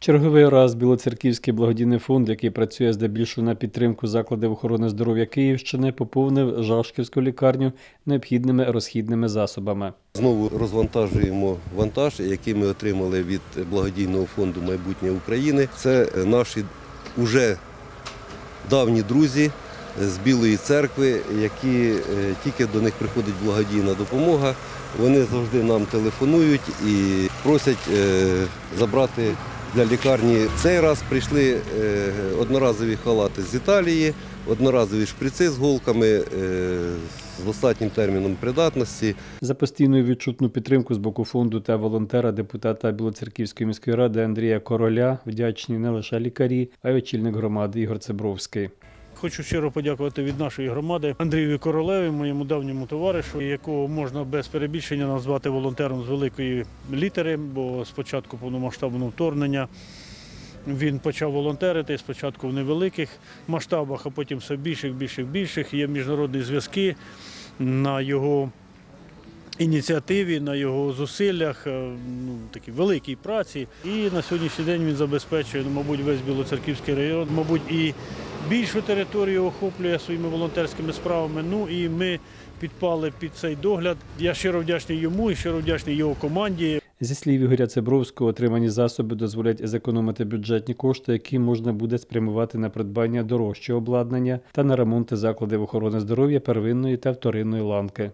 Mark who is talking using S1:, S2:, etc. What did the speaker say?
S1: Черговий раз Білоцерківський благодійний фонд, який працює здебільшого на підтримку закладів охорони здоров'я Київщини, поповнив Жашківську лікарню необхідними розхідними засобами.
S2: Знову розвантажуємо вантаж, який ми отримали від благодійного фонду майбутнє України. Це наші уже давні друзі з Білої церкви, які е, тільки до них приходить благодійна допомога. Вони завжди нам телефонують і просять е, забрати для лікарні. Цей раз прийшли е, одноразові халати з Італії, одноразові шприци з голками е, з достатнім терміном придатності.
S1: За постійну відчутну підтримку з боку фонду та волонтера депутата Білоцерківської міської ради Андрія Короля вдячні не лише лікарі, а й очільник громади Ігор Цебровський.
S3: Хочу щиро подякувати від нашої громади Андрію Королеві, моєму давньому товаришу, якого можна без перебільшення назвати волонтером з великої літери, бо з початку повномасштабного вторгнення він почав волонтерити спочатку в невеликих масштабах, а потім все більших, більших, більших. Є міжнародні зв'язки на його ініціативі, на його зусиллях, е, ну, такій великій праці. І на сьогоднішній день він забезпечує, ну, мабуть, весь Білоцерківський район, мабуть, і більшу територію охоплює своїми волонтерськими справами. Ну і ми підпали під цей догляд. Я щиро вдячний йому і щиро вдячний його команді.
S1: Зі слів Ігоря Цебровського, отримані засоби дозволять зекономити бюджетні кошти, які можна буде спрямувати на придбання дорожчого обладнання та на ремонти закладів охорони здоров'я первинної та вторинної ланки.